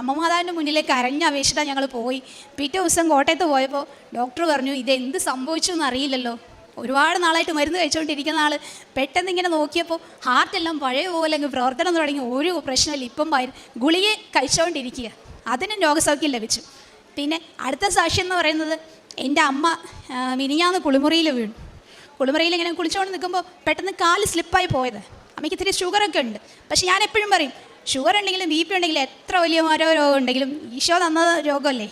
അമ്മമാതാവിന്റെ മുന്നിലേക്ക് അരഞ്ഞപേക്ഷിച്ചിട്ടാണ് ഞങ്ങൾ പോയി. പിറ്റേ ദിവസം കോട്ടയത്ത് പോയപ്പോൾ ഡോക്ടർ പറഞ്ഞു ഇത് എന്ത് സംഭവിച്ചു എന്ന് അറിയില്ലല്ലോ ഒരുപാട് നാളായിട്ട് മരുന്ന് കഴിച്ചുകൊണ്ടിരിക്കുന്ന ആൾ പെട്ടെന്ന് ഇങ്ങനെ നോക്കിയപ്പോൾ ഹാർട്ടെല്ലാം പഴയ പോലെ അങ്ങ് പ്രവർത്തനം തുടങ്ങി. ഒരു പ്രശ്നമില്ല. ഇപ്പം ഗുളിയെ കഴിച്ചുകൊണ്ടിരിക്കുക അതിനും രോഗസൗഖ്യം ലഭിച്ചു. പിന്നെ അടുത്ത സാക്ഷ്യം എന്ന് പറയുന്നത് എന്റെ അമ്മ മിനിഞ്ഞാന്ന് കുളിമുറിയിൽ വീണു. കുളിമുറിയിൽ ഇങ്ങനെ കുളിച്ചുകൊണ്ട് നിൽക്കുമ്പോൾ പെട്ടെന്ന് കാൽ സ്ലിപ്പായി പോയത്. അമ്മയ്ക്ക് ഇത്തിരി ഷുഗറൊക്കെ ഉണ്ട്. പക്ഷെ ഞാൻ എപ്പോഴും പറയും ഷുഗർ ഉണ്ടെങ്കിലും ബി പി ഉണ്ടെങ്കിലും എത്ര വലിയ ഓരോ രോഗം ഉണ്ടെങ്കിലും ഈശോ തന്ന രോഗമല്ലേ?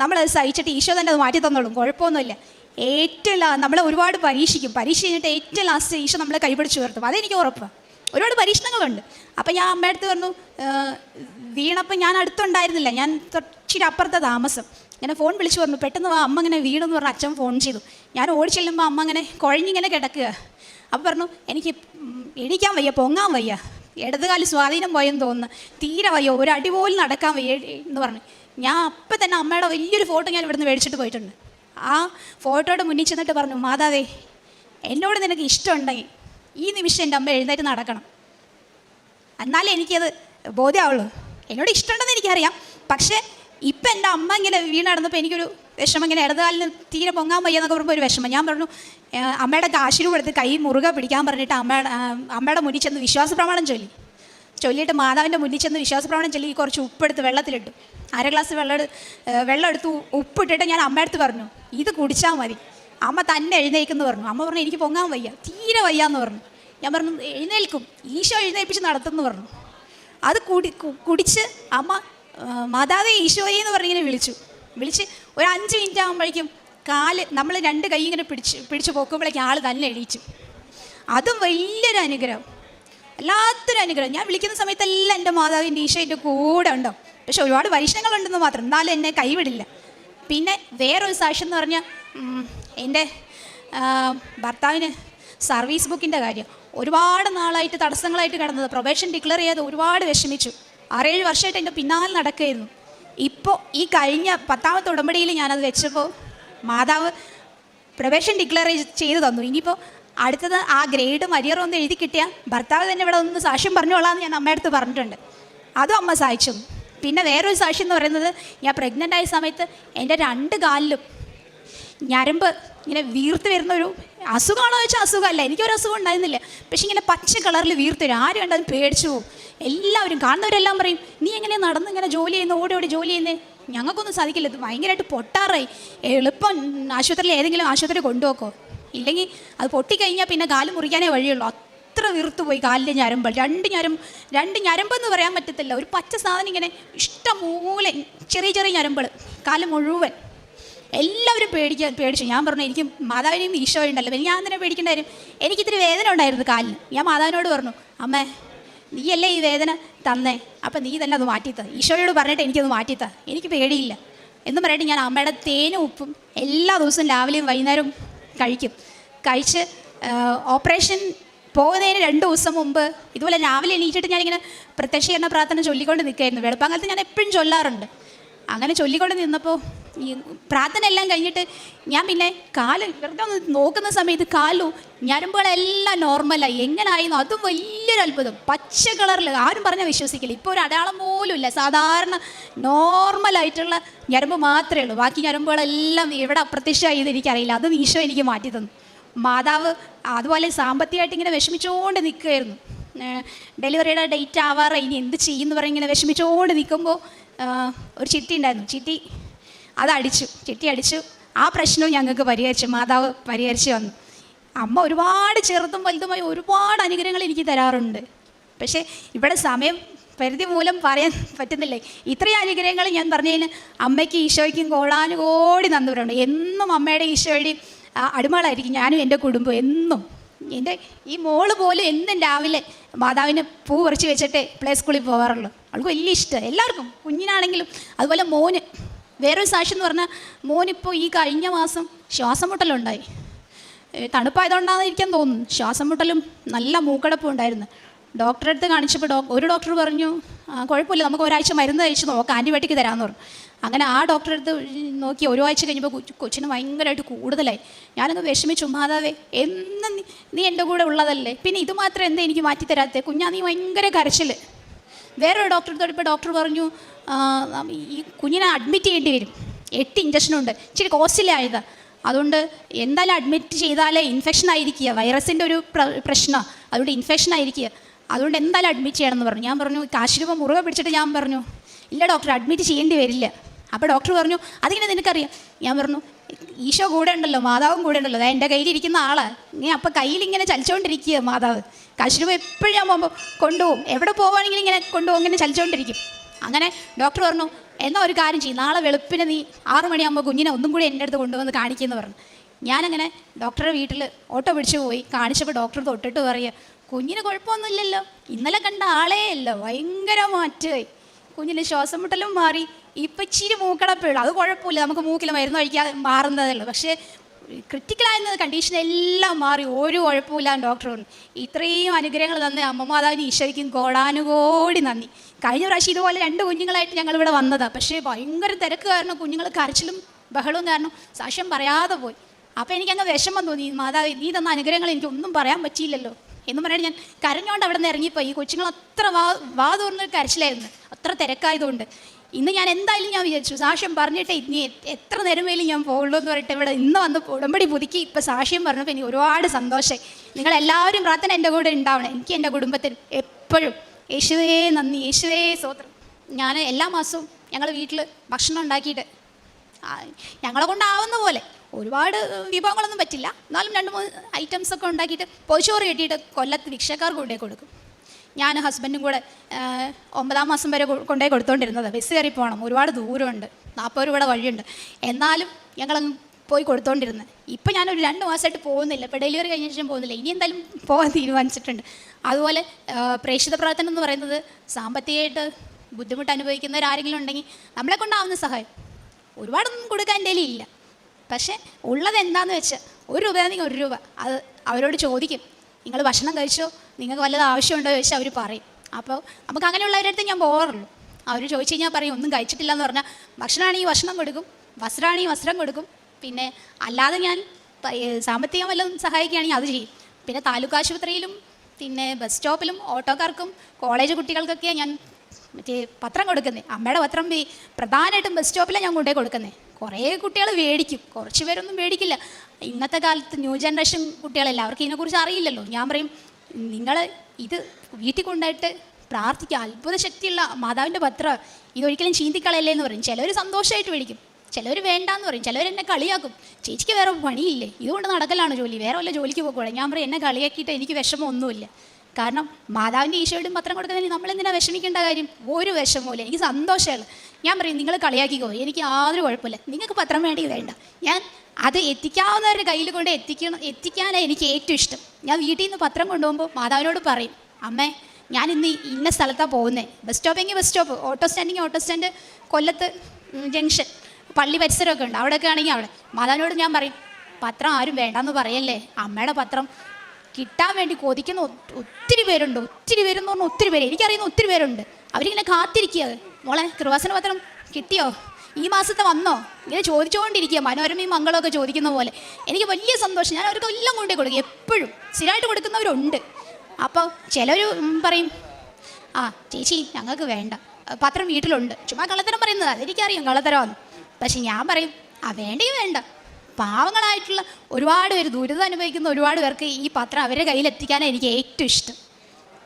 നമ്മളത് സഹിച്ചിട്ട് ഈശോ തന്നെ അത് മാറ്റി തന്നോളും. കുഴപ്പമൊന്നുമില്ല. ഏറ്റവും നമ്മളെ ഒരുപാട് പരീക്ഷിക്കും. പരീക്ഷ കഴിഞ്ഞിട്ട് ഏറ്റവും ലാസ്റ്റ് ഈശോ നമ്മളെ കൈപിടിച്ച് ഉയർത്തും. അതെനിക്ക് ഉറപ്പാണ് ഒരുപാട് പരീക്ഷണങ്ങളുണ്ട്. അപ്പം ഞാൻ അമ്മയടുത്ത് പറഞ്ഞു "ഏഹ്, വീണപ്പം ഞാൻ അടുത്തുണ്ടായിരുന്നില്ല. ഞാൻ ഇച്ചിരി അപ്പുറത്തെ താമസം. ഇങ്ങനെ ഫോൺ വിളിച്ചു പറഞ്ഞു. പെട്ടെന്ന് വാ അമ്മ ഇങ്ങനെ വീണെന്ന് പറഞ്ഞ അച്ഛൻ ഫോൺ ചെയ്തു. ഞാൻ ഓടി ചെല്ലുമ്പോൾ അമ്മ അങ്ങനെ കുഴഞ്ഞിങ്ങനെ കിടക്കുക. അപ്പോൾ പറഞ്ഞു എനിക്ക് എണീക്കാൻ വയ്യ പൊങ്ങാൻ വയ്യ. ഇടതുകാൽ സ്വാധീനം പോയെന്ന് തോന്നുന്നു. തീരെ വയ്യ ഒരു അടി പോലും നടക്കാൻ വയ്യ എന്ന് പറഞ്ഞു. ഞാൻ അപ്പം തന്നെ അമ്മയുടെ വലിയൊരു ഫോട്ടോ ഞാൻ ഇവിടുന്ന് മേടിച്ചിട്ട് പോയിട്ടുണ്ട്. ആ ഫോട്ടോയുടെ മുന്നിൽ ചെന്നിട്ട് പറഞ്ഞു മാതാവേ എന്നോട് നിനക്ക് ഇഷ്ടമുണ്ടെങ്കിൽ ഈ നിമിഷം എന്റെ അമ്മ എഴുന്നേറ്റ് നടക്കണം. എന്നാലേ എനിക്കത് ബോധ്യമാവുള്ളൂ എന്നോട് ഇഷ്ടമുണ്ടെന്ന് എനിക്കറിയാം. പക്ഷേ ഇപ്പം എന്റെ അമ്മ ഇങ്ങനെ വീണ് നടന്നപ്പോൾ എനിക്കൊരു വിഷമം ഇങ്ങനെ ഇടതുകാലിന് തീരെ പൊങ്ങാൻ വയ്യ എന്നൊക്കെ പറയുമ്പോൾ ഒരു വിഷമം. ഞാൻ പറഞ്ഞു "ഏ, അമ്മയുടെ കാശിനും എടുത്ത് കൈ മുറുകെ പിടിക്കാൻ പറഞ്ഞിട്ട് അമ്മയുടെ അമ്മയുടെ മുന്നിൽ ചെന്ന് വിശ്വാസ പ്രമാണം ചൊല്ലി. ചൊല്ലിയിട്ട് മാതാവിന്റെ മുന്നിൽ ചെന്ന് വിശ്വാസ പ്രമാണം ചൊല്ലി കുറച്ച് ഉപ്പെടുത്ത് വെള്ളത്തിലിട്ടു. അര ഗ്ലാസ് വെള്ളം വെള്ളം എടുത്തു ഉപ്പിട്ടിട്ട് ഞാൻ അമ്മയുടെ അടുത്ത് പറഞ്ഞു ഇത് കുടിച്ചാൽ മതി. അമ്മ തന്നെ എഴുന്നേൽക്കുന്നു പറഞ്ഞു. അമ്മ പറഞ്ഞു എനിക്ക് പൊങ്ങാൻ വയ്യ തീരെ വയ്യ എന്ന് പറഞ്ഞു. ഞാൻ പറഞ്ഞു എഴുന്നേൽക്കും ഈശോ എഴുന്നേൽപ്പിച്ച് നടത്തുമെന്ന് പറഞ്ഞു. അത് കുടി കുടിച്ച് അമ്മ മാതാവേ ഈശോയെ എന്ന് പറഞ്ഞിങ്ങനെ വിളിച്ചു. വിളിച്ച് ഒരു അഞ്ച് മിനിറ്റ് ആകുമ്പോഴേക്കും കാൽ നമ്മൾ രണ്ട് കൈ ഇങ്ങനെ പിടിച്ച് പിടിച്ച് പോക്കുമ്പോഴേക്കും ആൾ തന്നെ എഴുതിച്ചു അതും വലിയൊരു അനുഗ്രഹം. വല്ലാത്തൊരു അനുഗ്രഹം. ഞാൻ വിളിക്കുന്ന സമയത്തെല്ലാം എന്റെ മാതാവിന്റെ ഈശോ എന്റെ കൂടെ ഉണ്ടോ? പക്ഷെ ഒരുപാട് പരീക്ഷണങ്ങളുണ്ടെന്ന് മാത്രം. എന്നാലും എന്നെ കൈവിടില്ല. പിന്നെ വേറൊരു സാക്ഷ്യം എന്ന് പറഞ്ഞാൽ എന്റെ ഭർത്താവിന് സർവീസ് ബുക്കിന്റെ കാര്യം. ഒരുപാട് നാളായിട്ട് തടസ്സങ്ങളായിട്ട് കിടന്നത് പ്രൊബേഷൻ ഡിക്ലെയർ ചെയ്ത് ഒരുപാട് വിഷമിച്ചു. ആറേഴ് വർഷമായിട്ട് എന്റെ പിന്നാലെ നടക്കുകയായിരുന്നു. ഇപ്പോൾ ഈ കഴിഞ്ഞ പത്താമത്തെ ഉടമ്പടിയിൽ ഞാനത് വെച്ചപ്പോൾ മാതാവ് പ്രവേശൻ ഡിക്ലെയർ ചെയ്ത് തന്നു. ഇനിയിപ്പോൾ അടുത്തത് ആ ഗ്രേഡ് മര്യാദ ഒന്ന് എഴുതി കിട്ടിയാൽ ഭർത്താവ് തന്നെ ഇവിടെ ഒന്ന് സാക്ഷ്യം പറഞ്ഞോളാന്ന് ഞാൻ അമ്മയുടെ അടുത്ത് പറഞ്ഞിട്ടുണ്ട്. അതും അമ്മ സഹായിച്ചു പിന്നെ വേറൊരു സാക്ഷ്യം എന്ന് പറയുന്നത് ഞാൻ പ്രഗ്നന്റ് ആയ സമയത്ത് എന്റെ രണ്ട് കാലിലും ഞരമ്പ് ഇങ്ങനെ വീർത്ത് വരുന്ന ഒരു അസുഖമാണോ ചോദിച്ചാൽ അസുഖമല്ല. എനിക്കൊരു അസുഖം ഉണ്ടായിരുന്നില്ല. പക്ഷെ ഇങ്ങനെ പച്ച കളറിൽ വീർത്ത് വരും. ആരും ഉണ്ടെന്ന് പേടിച്ചു പോകും. എല്ലാവരും കാണുന്നവരെല്ലാം പറയും നീ എങ്ങനെ നടന്ന് ഇങ്ങനെ ജോലി ചെയ്യുന്നു? ഓടി ഓടി ജോലി ചെയ്യുന്നേ? ഞങ്ങൾക്കൊന്നും സാധിക്കില്ല. ഇത് ഭയങ്കരമായിട്ട് പൊട്ടാറായി. എളുപ്പം ആശുപത്രിയിൽ ഏതെങ്കിലും ആശുപത്രി കൊണ്ടുപോക്കോ? ഇല്ലെങ്കിൽ അത് പൊട്ടിക്കഴിഞ്ഞാൽ പിന്നെ കാൽ മുറിക്കാനേ വഴിയുള്ളൂ. അത്ര വീർത്തു പോയി കാലിന്റെ ഞരമ്പ്. രണ്ട് ഞരമ്പ് രണ്ട് ഞരമ്പെന്ന് പറയാൻ പറ്റത്തില്ല. ഒരു പച്ച സാധനം ഇങ്ങനെ ഇഷ്ടം മൂല ചെറിയ ചെറിയ ഞരമ്പൾ കാൽ മുഴുവൻ. എല്ലാവരും പേടിക്കാൻ പേടിച്ചു. ഞാൻ പറഞ്ഞു എനിക്ക് മാതാവിനെയും ഈശോ ഉണ്ടല്ലോ ഞാൻ തന്നെ പേടിക്കേണ്ട കാര്യം? എനിക്കിത്തിരി വേദന ഉണ്ടായിരുന്നു കാലിന്. ഞാൻ മാതാവിനോട് പറഞ്ഞു അമ്മേ നീയല്ലേ ഈ വേദന തന്നേ? അപ്പം നീ തന്നെ അത് മാറ്റിത്ത ഈശോയോട് പറഞ്ഞിട്ട് എനിക്കത് മാറ്റിത്ത എനിക്ക് പേടിയില്ല. എന്ന് പറഞ്ഞിട്ട് ഞാൻ അമ്മയുടെ തേനും ഉപ്പും എല്ലാ ദിവസവും രാവിലെയും വൈകുന്നേരവും കഴിക്കും. കഴിച്ച് ഓപ്പറേഷൻ പോകുന്നതിന് രണ്ട് ദിവസം മുമ്പ് ഇതുപോലെ രാവിലെ എണീറ്റിട്ട് ഞാനിങ്ങനെ പ്രത്യക്ഷീകരണ പ്രാർത്ഥന ചൊല്ലിക്കൊണ്ട് നിൽക്കുകയായിരുന്നു വെളുപ്പാങ്കാലത്ത് ഞാൻ എപ്പോഴും ചൊല്ലാറുണ്ട്. അങ്ങനെ ചൊല്ലിക്കൊണ്ട് നിന്നപ്പോൾ ഈ പ്രാർത്ഥന എല്ലാം കഴിഞ്ഞിട്ട് ഞാൻ പിന്നെ കാൽ വെറുതെ ഒന്ന് നോക്കുന്ന സമയത്ത് കാലു ഞരമ്പുകളെല്ലാം നോർമലായി എങ്ങനായിരുന്നു? അതും വലിയൊരു അത്ഭുതം. പച്ച കളറിൽ ആരും പറഞ്ഞാൽ വിശ്വസിക്കില്ല. ഇപ്പോൾ ഒരു അടയാളം പോലും ഇല്ല. സാധാരണ നോർമലായിട്ടുള്ള ഞരമ്പ് മാത്രമേ ഉള്ളൂ. ബാക്കി ഞരമ്പുകളെല്ലാം എവിടെ അപ്രത്യക്ഷമായത് എനിക്കറിയില്ല. അത് ഈശോ എനിക്ക് മാറ്റി തന്നു. മാതാവ് അതുപോലെ സാമ്പത്തികമായിട്ട് ഇങ്ങനെ വിഷമിച്ചുകൊണ്ട് നിൽക്കുകയായിരുന്നു ഡെലിവറിയുടെ ഡേറ്റ് ആവാറ ഇനി എന്ത് ചെയ്യുമെന്ന് പറഞ്ഞ് ഇങ്ങനെ വിഷമിച്ചുകൊണ്ട് നിൽക്കുമ്പോൾ ഒരു ചിട്ടി ഉണ്ടായിരുന്നു. ചിട്ടി അതടിച്ചു. ചിട്ടി അടിച്ചു. ആ പ്രശ്നവും ഞങ്ങൾക്ക് പരിഹരിച്ചു മാതാവ് പരിഹരിച്ചു വന്നു അമ്മ ഒരുപാട് ചെറുതും വലുതുമായി ഒരുപാട് അനുഗ്രഹങ്ങൾ എനിക്ക് തരാറുണ്ട്. പക്ഷേ ഇവിടെ സമയം പരിധി മൂലം പറയാൻ പറ്റുന്നില്ലേ? ഇത്രയും അനുഗ്രഹങ്ങൾ ഞാൻ പറഞ്ഞതിന് അമ്മയ്ക്ക് ഈശോയ്ക്കും കോളാനും ഓടി നന്ദിവരുണ്ട് എന്നും അമ്മയുടെ ഈശോയുടെയും അടിമകളായിരിക്കും ഞാനും എന്റെ കുടുംബം എന്നും. എന്റെ ഈ മോൾ പോലും എന്നും രാവിലെ മാതാവിന് പൂ പറിച്ച് വെച്ചിട്ടേ പ്ലേ സ്കൂളിൽ പോകാറുള്ളൂ അവൾക്ക് വലിയ ഇഷ്ടം. എല്ലാവർക്കും. കുഞ്ഞിനാണെങ്കിലും. അതുപോലെ മോന്. വേറൊരു സാക്ഷി എന്ന് പറഞ്ഞാൽ മോനിപ്പോൾ ഈ കഴിഞ്ഞ മാസം ശ്വാസം മുട്ടലുണ്ടായി തണുപ്പായതുകൊണ്ടാണെന്ന് ഇരിക്കാൻ തോന്നുന്നു. ശ്വാസം മുട്ടലും നല്ല മൂക്കടപ്പും ഉണ്ടായിരുന്നു. ഡോക്ടറെ അടുത്ത് കാണിച്ചപ്പോൾ ഡോ ഒരു ഡോക്ടർ പറഞ്ഞു "ആ, കുഴപ്പമില്ല നമുക്ക് ഒരാഴ്ച മരുന്ന് കഴിച്ച് നോക്കാം ആന്റിബയോട്ടിക് തരാമെന്ന് പറഞ്ഞു. അങ്ങനെ ആ ഡോക്ടറെ അടുത്ത് നോക്കി ഒരു ആഴ്ച കഴിഞ്ഞപ്പോൾ കൊച്ചു- കൊച്ചിന് ഭയങ്കരമായിട്ട് കൂടുതലായി. ഞാനങ്ങ് വിഷമിച്ചു മാതാവേ എന്നും നീ- എന്റെ കൂടെ ഉള്ളതല്ലേ? പിന്നെ ഇത് മാത്രം എന്താ എനിക്ക് മാറ്റി തരാത്തേ? കുഞ്ഞാ നീ ഭയങ്കര കരച്ചിൽ വേറൊരു ഡോക്ടറെ അടുത്തോട് ഇപ്പോൾ ഡോക്ടർ പറഞ്ഞു ഈ കുഞ്ഞിനെ അഡ്മിറ്റ് ചെയ്യേണ്ടി വരും. എട്ട് ഇഞ്ചക്ഷനുണ്ട് ഇച്ചിരി കോസ്റ്റ്ലി ആയതാ അതുകൊണ്ട് എന്തായാലും അഡ്മിറ്റ് ചെയ്താലേ ഇൻഫെക്ഷൻ ആയിരിക്കുക വൈറസിന്റെ ഒരു പ്രശ്നമാണ് അതുകൊണ്ട് ഇൻഫെക്ഷൻ ആയിരിക്കുക. അതുകൊണ്ട് എന്തായാലും അഡ്മിറ്റ് ചെയ്യണമെന്ന് പറഞ്ഞു. ഞാൻ പറഞ്ഞു കാശിരൂപ മുറുകെ പിടിച്ചിട്ട് ഞാൻ പറഞ്ഞു ഇല്ല ഡോക്ടർ അഡ്മിറ്റ് ചെയ്യേണ്ടി വരില്ല. അപ്പോൾ ഡോക്ടർ പറഞ്ഞു അതിങ്ങനെ നിനക്കറിയാം. ഞാൻ പറഞ്ഞു ഈശോ കൂടെ ഉണ്ടല്ലോ മാതാവും കൂടെ ഉണ്ടല്ലോ അതായത് എന്റെ കയ്യിലിരിക്കുന്ന ആൾ. നീ അപ്പോൾ കയ്യിലിങ്ങനെ ചലിച്ചുകൊണ്ടിരിക്കുക മാതാവ്. കാശിരൂപ എപ്പോഴും ഞാൻ പോകുമ്പോൾ കൊണ്ടുപോകും. എവിടെ പോവുകയാണെങ്കിലും ഇങ്ങനെ കൊണ്ടുപോകും ഇങ്ങനെ ചലിച്ചുകൊണ്ടിരിക്കും അങ്ങനെ ഡോക്ടർ പറഞ്ഞു എന്നാൽ ഒരു കാര്യം ചെയ്യും നാളെ വെളുപ്പിന് നീ ആറു മണിയാകുമ്പോൾ കുഞ്ഞിനെ ഒന്നും കൂടി എന്റെ അടുത്ത് കൊണ്ടുവന്ന് കാണിക്കുമെന്ന് പറഞ്ഞു. ഞാനങ്ങനെ ഡോക്ടറുടെ വീട്ടിൽ ഓട്ടോ പിടിച്ച് പോയി കാണിച്ചപ്പോൾ ഡോക്ടർ തൊട്ടിട്ട് പറയുക കുഞ്ഞിന് കുഴപ്പമൊന്നുമില്ലല്ലോ. ഇന്നലെ കണ്ട ആളെയല്ല ഭയങ്കര മാറ്റമായി കുഞ്ഞിന് ശ്വാസം മുട്ടലും മാറി ഇപ്പം ഇച്ചിരി മൂക്കടപ്പുള്ളൂ അത് കുഴപ്പമില്ല നമുക്ക് മൂക്കിൽ മരുന്ന് കഴിക്കാതെ മാറുന്നതേ ഉള്ളൂ പക്ഷേ ക്രിറ്റിക്കലായിരുന്ന കണ്ടീഷൻ എല്ലാം മാറി ഒരു കുഴപ്പമില്ലാന്ന് ഡോക്ടർ പറഞ്ഞു ഇത്രയും അനുഗ്രഹങ്ങൾ തന്ന അമ്മമാതാവിന് ഈശോയ്ക്കും കോടാനുകോടി നന്ദി. കഴിഞ്ഞ പ്രാവശ്യം ഇതുപോലെ രണ്ട് കുഞ്ഞുങ്ങളായിട്ട് ഞങ്ങൾ ഇവിടെ വന്നതാണ് പക്ഷേ ഭയങ്കര തിരക്ക് കാരണം കുഞ്ഞുങ്ങൾ കരച്ചിലും ബഹളവും കാരണം സാക്ഷ്യം പറയാതെ പോയി. അപ്പോൾ എനിക്കങ്ങ് വിഷമം തോന്നി മാതാവ് നീ തന്ന അനുഗ്രഹങ്ങൾ എനിക്കൊന്നും പറയാൻ പറ്റിയില്ലല്ലോ. എന്ന് പറയുന്നത് ഞാൻ കരഞ്ഞോണ്ട് അവിടെ നിന്ന് ഇറങ്ങിപ്പോയി. ഈ കൊച്ചുങ്ങൾ അത്ര വാ വാ കരച്ചിലായിരുന്നു. അത്ര തിരക്കായതുകൊണ്ട്. ഇന്ന് ഞാൻ എന്തായാലും ഞാൻ വിചാരിച്ചു സാക്ഷ്യം പറഞ്ഞിട്ട് ഇനി എത്ര നേരം വേലും ഞാൻ പോകുള്ളൂ എന്ന് പറഞ്ഞിട്ട് ഇവിടെ ഇന്ന് വന്ന് ഉടമ്പടി പുതുക്കി ഇപ്പം സാക്ഷ്യം പറഞ്ഞപ്പോൾ എനിക്ക് ഒരുപാട് സന്തോഷമായി നിങ്ങളെല്ലാവരും പ്രാർത്ഥന എന്റെ കൂടെ ഉണ്ടാവണം. എനിക്ക് എന്റെ കുടുംബത്തിൽ എപ്പോഴും യേശുവേ നന്ദി യേശുവേ സ്വോത്രം ഞാൻ എല്ലാ മാസവും ഞങ്ങൾ വീട്ടിൽ ഭക്ഷണം ഉണ്ടാക്കിയിട്ട് ഞങ്ങളെ കൊണ്ടാവുന്ന പോലെ ഒരുപാട് വിഭവങ്ങളൊന്നും പറ്റില്ല. എന്നാലും രണ്ട് മൂന്ന് ഐറ്റംസ് ഒക്കെ ഉണ്ടാക്കിയിട്ട് പൊതിച്ചോറ് കെട്ടിയിട്ട് കൊല്ലത്ത് ഭിക്ഷക്കാർക്ക് കൊണ്ടേ കൊടുക്കും. ഞാൻ ഹസ്ബൻഡും കൂടെ ഒമ്പതാം മാസം വരെ കൊണ്ടേ കൊടുത്തോണ്ടിരുന്നത്. ബസ് കയറി പോകണം ഒരുപാട് ദൂരമുണ്ട്. നാൽപ്പത് രൂപയുടെ വഴിയുണ്ട്. എന്നാലും ഞങ്ങളങ്ങ് പോയി കൊടുത്തോണ്ടിരുന്നത് ഇപ്പം ഞാനൊരു രണ്ട് മാസമായിട്ട് പോകുന്നില്ല. ഇപ്പോൾ ഡെലിവറി കഴിഞ്ഞ ശേഷം പോകുന്നില്ല. ഇനി എന്തായാലും പോകാൻ തീരുമാനിച്ചിട്ടുണ്ട്. അതുപോലെ പ്രേക്ഷിത പ്രവർത്തനം എന്ന് പറയുന്നത് സാമ്പത്തികമായിട്ട് ബുദ്ധിമുട്ട് അനുഭവിക്കുന്നവരാരെങ്കിലും ഉണ്ടെങ്കിൽ നമ്മളെ കൊണ്ടാവുന്ന സഹായം. ഒരുപാടൊന്നും കൊടുക്കാൻ എന്റെ ഇല്ല. പക്ഷേ ഉള്ളത് എന്താണെന്ന് വെച്ച് ഒരു രൂപയാണെങ്കിൽ ഒരു രൂപ. അത് അവരോട് ചോദിക്കും. നിങ്ങൾ ഭക്ഷണം കഴിച്ചോ? നിങ്ങൾക്ക് വല്ലത് ആവശ്യമുണ്ടോ? ചോദിച്ചാൽ അവർ പറയും. അപ്പോൾ നമുക്ക് അങ്ങനെയുള്ളവരെ അടുത്ത് ഞാൻ പോകാറുള്ളൂ. അവർ ചോദിച്ചു കഴിഞ്ഞാൽ പറയും ഒന്നും കഴിച്ചിട്ടില്ല എന്ന് പറഞ്ഞാൽ ഭക്ഷണമാണെങ്കിൽ ഭക്ഷണം കൊടുക്കും വസ്ത്രമാണെങ്കിൽ വസ്ത്രം കൊടുക്കും. പിന്നെ അല്ലാതെ ഞാൻ സാമ്പത്തികം വല്ലതും സഹായിക്കുകയാണെങ്കിൽ അത് ചെയ്യും. പിന്നെ താലൂക്ക് ആശുപത്രിയിലും പിന്നെ ബസ് സ്റ്റോപ്പിലും ഓട്ടോക്കാർക്കും കോളേജ് കുട്ടികൾക്കൊക്കെയാണ് ഞാൻ മറ്റേ പത്രം കൊടുക്കുന്നത് അമ്മയുടെ പത്രം പ്രധാനമായിട്ടും ബസ് സ്റ്റോപ്പിലാണ് ഞാൻ കൊണ്ടുപോയി കൊടുക്കുന്നത് കുറേ കുട്ടികൾ മേടിക്കും. കുറച്ച് പേരൊന്നും മേടിക്കില്ല. ഇന്നത്തെ കാലത്ത് ന്യൂ ജനറേഷൻ കുട്ടികളല്ല അവർക്ക് ഇതിനെക്കുറിച്ച് അറിയില്ലല്ലോ. ഞാൻ പറയും നിങ്ങൾ ഇത് വീട്ടിൽ കൊണ്ടായിട്ട് പ്രാർത്ഥിക്കുക. അത്ഭുത ശക്തിയുള്ള മാതാവിന്റെ പത്രം ഇതൊരിക്കലും ചീന്തിക്കളയല്ലേ എന്ന് പറയും. ചിലർ സന്തോഷമായിട്ട് മേടിക്കും. ചിലർ വേണ്ടാന്ന് പറയും. ചിലവർ എന്നെ കളിയാക്കും. ചേച്ചിക്ക് വേറെ പണിയില്ലേ? ഇതുകൊണ്ട് നടക്കലാണ് ജോലി. വേറെ വല്ല ജോലിക്ക് പോകൂടെ? ഞാൻ പറയും എന്നെ കളിയാക്കിയിട്ട് എനിക്ക് വിഷമമൊന്നുമില്ല കാരണം മാതാവിന്റെ ഈശോയോടും പത്രം കൊടുക്കുന്നതിന് നമ്മൾ എന്തിനാ വിഷമിക്കേണ്ട കാര്യം? ഒരു വിഷമമില്ല എനിക്ക് സന്തോഷമാണ് ഞാൻ പറയും നിങ്ങൾ കളിയാക്കിക്കോ എനിക്ക് യാതൊരു കുഴപ്പമില്ല. നിങ്ങൾക്ക് പത്രം വേണ്ടി വേണ്ട. ഞാൻ അത് എത്തിക്കാവുന്നവരുടെ കയ്യിൽ കൊണ്ട് എത്തിക്കണം എത്തിക്കാനാണ് എനിക്ക് ഏറ്റവും ഇഷ്ടം. ഞാൻ വീട്ടിൽ നിന്ന് പത്രം കൊണ്ടുപോകുമ്പോൾ മാതാവിനോട് പറയും അമ്മേ ഞാൻ ഇന്ന് ഇന്ന സ്ഥലത്താണ് പോകുന്നത് bus സ്റ്റോപ്പെങ്കിൽ bus stop auto standing auto stand കൊല്ലത്ത് ജംഗ്ഷൻ പള്ളി പരിസരമൊക്കെ ഉണ്ട്. അവിടെയൊക്കെ ആണെങ്കിൽ അവിടെ. മാതാവിനോട് ഞാൻ പറയും പത്രം ആരും വേണ്ടെന്ന് പറയല്ലേ. അമ്മയുടെ പത്രം കിട്ടാൻ വേണ്ടി കൊതിക്കുന്ന ഒത്തിരി പേരുണ്ട്. ഒത്തിരി പേരെന്ന് പറഞ്ഞാൽ ഒത്തിരി പേര്. എനിക്കറിയുന്ന ഒത്തിരി പേരുണ്ട്. അവരിങ്ങനെ കാത്തിരിക്കുക മോളെ കൃപാസന പത്രം കിട്ടിയോ? ഈ മാസത്തെ വന്നോ? ഇങ്ങനെ ചോദിച്ചുകൊണ്ടിരിക്കുക മനോരമയും മംഗളമൊക്കെ ചോദിക്കുന്ന പോലെ. എനിക്ക് വലിയ സന്തോഷം. ഞാൻ അവർക്ക് എല്ലാം കൊണ്ടേ കൊടുക്കും. എപ്പോഴും സ്ഥിരമായിട്ട് കൊടുക്കുന്നവരുണ്ട്. അപ്പോൾ ചിലർ പറയും ആ ചേച്ചി ഞങ്ങൾക്ക് വേണ്ട. പത്രം വീട്ടിലുണ്ട്. ചുമ്മാ കള്ളത്തരം പറയുന്നത്. അതെനിക്കറിയാം കള്ളത്തരമാണ് പക്ഷെ ഞാൻ പറയും ആ വേണ്ടെങ്കിൽ വേണ്ട. പാവങ്ങളായിട്ടുള്ള ഒരുപാട് പേര് ദുരിതം അനുഭവിക്കുന്ന ഒരുപാട് പേർക്ക് ഈ പത്രം അവരുടെ കയ്യിലെത്തിക്കാനാണ് എനിക്ക് ഏറ്റവും ഇഷ്ടം.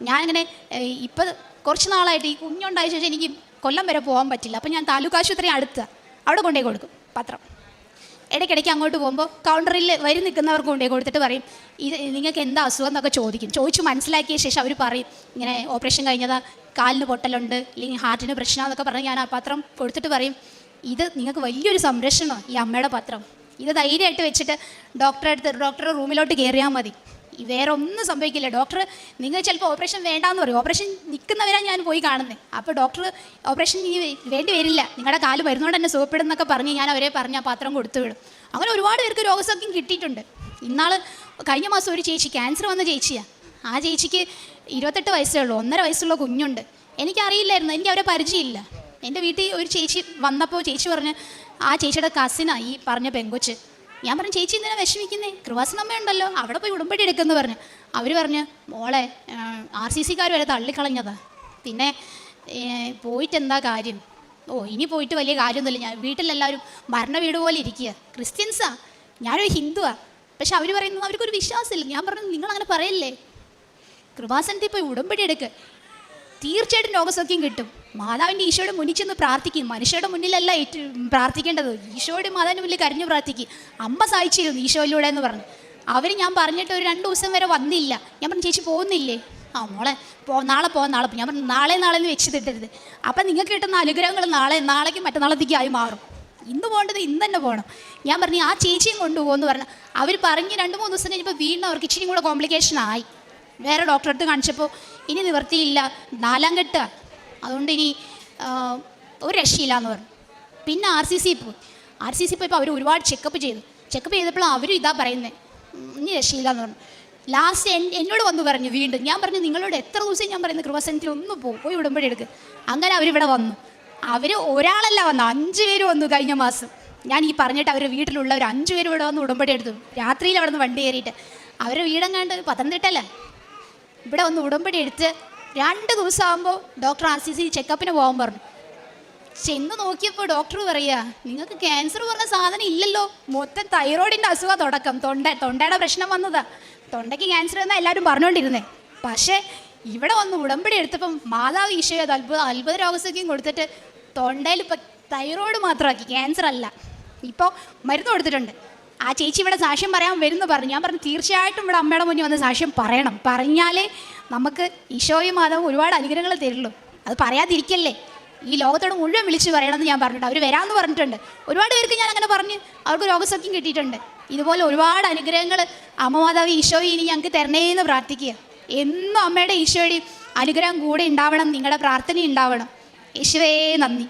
ഞാനിങ്ങനെ ഇപ്പം കുറച്ച് നാളായിട്ട് ഈ കുഞ്ഞുണ്ടായ ശേഷം എനിക്ക് കൊല്ലം വരെ പോകാൻ പറ്റില്ല. അപ്പം ഞാൻ താലൂക്ക് ആശുപത്രി അടുത്ത് അവിടെ കൊണ്ടുപോയി കൊടുക്കും പത്രം. ഇടയ്ക്കിടയ്ക്ക് അങ്ങോട്ട് പോകുമ്പോൾ കൗണ്ടറിൽ വരി നിൽക്കുന്നവർക്ക് കൊണ്ടുപോയി കൊടുത്തിട്ട് പറയും ഇത് നിങ്ങൾക്ക് എന്താ അസുഖം? എന്നൊക്കെ ചോദിക്കും. ചോദിച്ചു മനസ്സിലാക്കിയ ശേഷം അവർ പറയും ഇങ്ങനെ ഓപ്പറേഷൻ കഴിഞ്ഞതാ കാലിന് പൊട്ടലുണ്ട് അല്ലെങ്കിൽ ഹാർട്ടിന് പ്രശ്നം എന്നൊക്കെ പറഞ്ഞ് ഞാൻ ആ പത്രം കൊടുത്തിട്ട് പറയും ഇത് നിങ്ങൾക്ക് വലിയൊരു സംരക്ഷണമാണ് ഈ അമ്മയുടെ പത്രം. ഇത് ധൈര്യമായിട്ട് വെച്ചിട്ട് ഡോക്ടറെ അടുത്ത് ഡോക്ടറുടെ റൂമിലോട്ട് കയറിയാൽ മതി. വേറെ ഒന്നും സംഭവിക്കില്ല. ഡോക്ടർ നിങ്ങൾ ചിലപ്പോൾ ഓപ്പറേഷൻ വേണ്ടാന്ന് പറയും. ഓപ്പറേഷൻ നിൽക്കുന്നവരാണ് ഞാൻ പോയി കാണുന്നത് അപ്പോൾ ഡോക്ടർ ഓപ്പറേഷൻ ഇനി വേണ്ടി വരില്ല. നിങ്ങളുടെ കാൽ വരുന്നതുകൊണ്ട് തന്നെ സുഖപ്പെടുന്നൊക്കെ പറഞ്ഞ് ഞാൻ അവരെ പറഞ്ഞ് ആ പാത്രം കൊടുത്തു വിടും. അങ്ങനെ ഒരുപാട് പേർക്ക് രോഗസൗഖ്യം കിട്ടിയിട്ടുണ്ട്. ഇന്നാൾ കഴിഞ്ഞ മാസം ഒരു ചേച്ചി ക്യാൻസർ വന്ന ചേച്ചിയാണ് ആ ചേച്ചിക്ക് ഇരുപത്തെട്ട് വയസ്സേ ഉള്ളൂ. ഒന്നര വയസ്സുള്ള കുഞ്ഞുണ്ട്. എനിക്കറിയില്ലായിരുന്നു. എനിക്ക് അവരെ പരിചയമില്ല. എന്റെ വീട്ടിൽ ഒരു ചേച്ചി വന്നപ്പോൾ ചേച്ചി പറഞ്ഞ് ആ ചേച്ചിയുടെ കസിനാണ് ഈ പറഞ്ഞ പെങ്കൊച്ച്. ഞാൻ പറഞ്ഞു ചേച്ചി എന്തിനാ വിഷമിക്കുന്നേ? ഉണ്ടല്ലോ അവിടെ പോയി ഉടമ്പടി എടുക്കുമെന്ന് പറഞ്ഞു. അവർ പറഞ്ഞു മോളെ ആർ സി സിക്കാർ വരെ തള്ളിക്കളഞ്ഞതാ. പിന്നെ പോയിട്ട് എന്താ കാര്യം? ഓ ഇനി പോയിട്ട് വലിയ കാര്യമൊന്നുമില്ല. ഞാൻ വീട്ടിലെല്ലാവരും മരണ വീട് പോലെ ഇരിക്കുക ക്രിസ്ത്യൻസാ. ഞാനൊരു ഹിന്ദുവാ. പക്ഷെ അവർ പറയുന്നത് അവർക്കൊരു വിശ്വാസമില്ല. ഞാൻ പറഞ്ഞു നിങ്ങൾ അങ്ങനെ പറയല്ലേ? കൃപാസനത്തിൽ പോയി ഉടമ്പടി എടുക്ക്. തീർച്ചയായിട്ടും രോഗസൗഖ്യം കിട്ടും. മാതാവിന്റെ ഈശോയുടെ മുന്നിൽ ചെന്ന് പ്രാർത്ഥിക്കും. മനുഷ്യരുടെ മുന്നിലല്ല ഏറ്റു പ്രാർത്ഥിക്കേണ്ടത്. ഈശോയുടെ മാതാവിന്റെ മുന്നിൽ കരഞ്ഞു പ്രാർത്ഥിക്കും. അമ്മ സഹായിച്ചിരുന്നു ഈശോയിലൂടെ എന്ന് പറഞ്ഞു. അവർ ഞാൻ പറഞ്ഞിട്ട് ഒരു രണ്ട് ദിവസം വരെ വന്നില്ല. ഞാൻ പറഞ്ഞു ചേച്ചി പോകുന്നില്ലേ? ആ മോളെ പോ നാളെ പോകാം നാളെ പോ ഞാൻ പറഞ്ഞു നാളെ നാളെ എന്ന് വെച്ച് തിട്ടരുത് അപ്പം നിങ്ങൾക്ക് കിട്ടുന്ന അനുഗ്രഹങ്ങൾ നാളെ നാളേക്ക് മറ്റന്നാളത്തേക്ക് ആയി മാറും. ഇന്ന് പോകേണ്ടത് ഇന്ന് തന്നെ പോകണം. ഞാൻ പറഞ്ഞു ആ ചേച്ചിയും കൊണ്ടുപോകുമെന്ന് പറഞ്ഞു. അവർ പറഞ്ഞ് രണ്ട് മൂന്ന് ദിവസം കഴിഞ്ഞപ്പോൾ വീണ്ടും അവർക്ക് ഇച്ചിരി കൂടെ കോംപ്ലിക്കേഷൻ ആയി. വേറെ ഡോക്ടറെ അടുത്ത് കാണിച്ചപ്പോൾ ഇനി നിവർത്തിയില്ല നാലാം കെട്ട അതുകൊണ്ട് ഇനി ഒരു രക്ഷയില്ല എന്ന് പറഞ്ഞു. പിന്നെ ആർ സി സി പോയി. ആർ സി സി പോയപ്പോൾ അവർ ഒരുപാട് ചെക്കപ്പ് ചെയ്തു. ചെക്കപ്പ് ചെയ്തപ്പോൾ അവരും ഇതാ പറയുന്നത് ഇനി രക്ഷയില്ല എന്ന് പറഞ്ഞു ലാസ്റ്റ് എന്നോട് വന്നു പറഞ്ഞു വീണ്ടും. ഞാൻ പറഞ്ഞു നിങ്ങളോട് എത്ര ദിവസം ഞാൻ പറയുന്നത് കൃപാസനത്തിൽ ഒന്ന് പോകും പോയി ഉടമ്പടി എടുക്ക്. അങ്ങനെ അവരിവിടെ വന്നു. അവർ ഒരാളല്ല വന്നു അഞ്ച് പേര് വന്നു കഴിഞ്ഞ മാസം. ഞാൻ ഈ പറഞ്ഞിട്ട് അവരുടെ വീട്ടിലുള്ള ഒരു അഞ്ച് പേര് ഇവിടെ വന്ന് ഉടമ്പടി എടുത്തു. രാത്രിയിൽ അവിടെ നിന്ന് വണ്ടി കയറിയിട്ട്. അവരുടെ വീടെങ്ങാണ്ട് പത്തനംതിട്ടല്ലേ? ഇവിടെ വന്ന് ഉടമ്പടി എടുത്ത് രണ്ട് ദിവസം ആകുമ്പോൾ ഡോക്ടർ ആർ സി സി ചെക്കപ്പിന് പോകാൻ പറഞ്ഞു. ചെന്ന് നോക്കിയപ്പോൾ ഡോക്ടർ പറയുക നിങ്ങൾക്ക് ക്യാൻസർ പറഞ്ഞ സാധനം ഇല്ലല്ലോ. മൊത്തം തൈറോയിഡിന്റെ അസുഖം തുടക്കം. തൊണ്ട തൊണ്ടയുടെ പ്രശ്നം വന്നതാ. തൊണ്ടയ്ക്ക് ക്യാൻസർ എന്നാണ് എല്ലാവരും പറഞ്ഞുകൊണ്ടിരുന്നേ പക്ഷേ ഇവിടെ വന്ന് ഉടമ്പടി എടുത്തപ്പം മാതാവ് ഈശോയെ അത് അത്ഭുത അത്ഭുത രോഗസഖ്യം കൊടുത്തിട്ട് തൊണ്ടയിൽ ഇപ്പം തൈറോയിഡ് മാത്രമാക്കി. ക്യാൻസർ അല്ല. ഇപ്പോൾ മരുന്ന് കൊടുത്തിട്ടുണ്ട്. ആ ചേച്ചി ഇവിടെ സാക്ഷ്യം പറയാൻ വരുന്നു പറഞ്ഞു. ഞാൻ പറഞ്ഞു തീർച്ചയായിട്ടും ഇവിടെ അമ്മയുടെ മുന്നിൽ വന്ന് സാക്ഷ്യം പറയണം. പറഞ്ഞാലേ നമുക്ക് ഈശോയും മാതാവും ഒരുപാട് അനുഗ്രഹങ്ങൾ തരുള്ളൂ അത് പറയാതിരിക്കല്ലേ? ഈ ലോകത്തോട് മുഴുവൻ വിളിച്ച് പറയണമെന്ന് ഞാൻ പറഞ്ഞിട്ടുണ്ട്. അവർ വരാമെന്ന് പറഞ്ഞിട്ടുണ്ട്. ഒരുപാട് പേർക്ക് ഞാൻ അങ്ങനെ പറഞ്ഞ് അവർക്ക് രോഗസൗഖ്യം കിട്ടിയിട്ടുണ്ട്. ഇതുപോലെ ഒരുപാട് അനുഗ്രഹങ്ങൾ അമ്മ മാതാവ് ഈശോയെ ഇനി ഞങ്ങൾക്ക് തരണേന്ന് പ്രാർത്ഥിക്കുക. എന്നും അമ്മയുടെ ഈശോയുടെയും അനുഗ്രഹം കൂടെ ഉണ്ടാവണം നിങ്ങളുടെ പ്രാർത്ഥന ഉണ്ടാവണം. യേശുവേ നന്ദി.